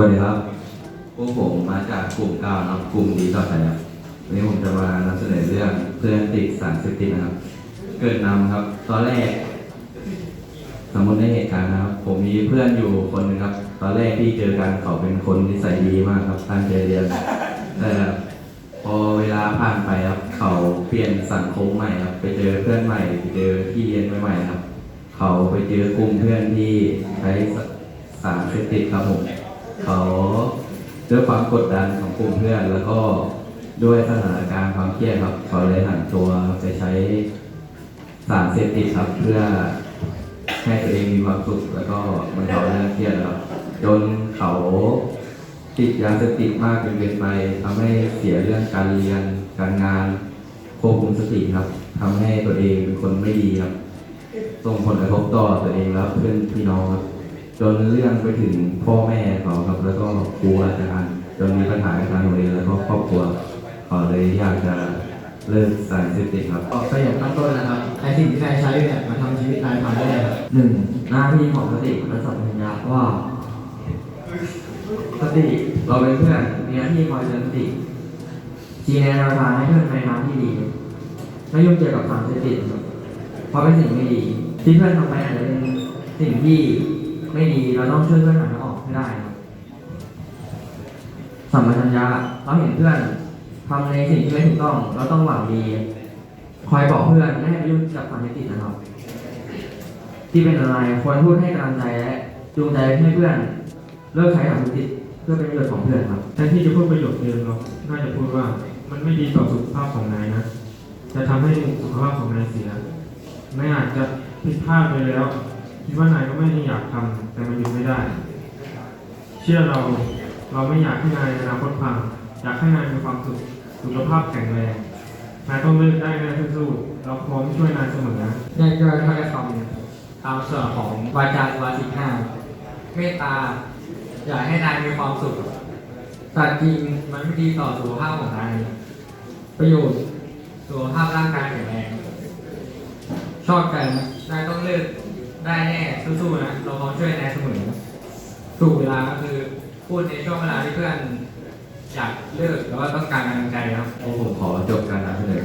วัสดีครับ พวกผมมาจากกลุ่มเก้านะครับกลุ่มดีต่อใจครับวันนี้ผมจะมานำเสนอเรื่องเพื่อนติดสารเสพติดนะครับ เกิดนำครับ ตอนแรก สมมติในเหตุการณ์นะครับ ผมมีเพื่อนอยู่คนหนึ่งครับ ตอนแรกที่เจอกันเขาเป็นคนนิสัยดีมากครับตั้งใจเรียนแต่พอเวลาผ่านไปครับ เขาเปลี่ยนสังคมใหม่ครับ ไปเจอเพื่อนใหม่ไปเจอที่เรียนใหม่ๆครับ เขาไปเจอกลุ่มเพื่อนที่ใช้สารเสพติดครับผม เขาด้วยความกดดันของกลุ่มเพื่อน แล้วก็ด้วยสถานการณ์ความเครียดครับ เขาเลยหันตัวไปใช้สารเสพติดครับเพื่อให้ตัวเองมีความสุขแล้วก็บรรเทาเรื่องเครียดครับจนเขาติดยาเสพติดมากจนเกินไปทำให้เสียเรื่องการเรียนการงานควบคุมสติครับทำให้ตัวเองเป็นคนไม่ดีครับส่งผลกระทบต่อตัวเองและเพื่อนพี่น้องครับ จนเรื่องไปถึงพ่อแม่เขาครับแล้วก็ครูอาจารย์จนมีปัญหากับทางโรงเรียนแล้วก็ครอบครัวเขาเลยอยากจะเลิกสารเสพติดครับออกประโยชน์ตั้งต้นนะครับไอ้สิ่งที่นายใช้เนี่ยมาทำชีวิตนายพังได้เลยครับหนึ่งหน้าที่ของสติและสัมผัสญาว่าสติเราเป็นเพื่อนมีหน้าที่คอยเตือนสติชี้แนะแนวทางให้เพื่อนในทางที่ดีไม่ยุ่งเกี่ยวกับสารเสพติดครับเพราะเป็นสิ่งไม่ดี ที่เพื่อนทำไปอาจจะเป็นสิ่งที่ ไม่ดีเราต้องช่วยเพื่อนหาทางออกให้ได้สัมปชัญญะเราเห็นเพื่อนทำในสิ่งที่ไม่ถูกต้อง เราต้องหวังดี คอยบอกเพื่อนไม่ให้ไปยุ่งกับสารเสพติดนะครับ ที่เป็นอะไรควรพูดให้กำลังใจและจูงใจให้เพื่อน เลิกใช้สารเสพติดเพื่อเป็นประโยชน์ของเพื่อนครับแทนที่จะพูดประโยคเดิมเราน่าจะพูดว่ามันไม่ดีต่อสุขภาพของนายนะ จะทำให้สุขภาพของนายเสียนายอาจจะผิดพลาดไปแล้ว คิดว่านายก็ไม่ได้อยากทำแต่มันหยุดไม่ได้ เชื่อเราเราไม่อยากให้นายอนาคตพังอยากให้นายมีความสุขสุขภาพแข็งแรงนายต้องเลิกได้นายสู้ๆเราพร้อมช่วยนายเสมอนะได้ก็ถ้อยคำตามส่วนของวาจาวาสิห้าเมตตา อยากให้นายมีความสุขแต่จริงมันไม่ดีต่อสุขภาพของนายประโยชน์สุขภาพร่างกายแข็งแรงชอบกันนายต้องเลิก ได้แน่สู้ๆนะเราพร้อมช่วยนายเสมอถูกเวลาก็คือพูดในช่วงเวลาที่เพื่อนอยากเลิกแล้วก็ต้องการกำลังใจครับ ผมขอจบการนำเสนอ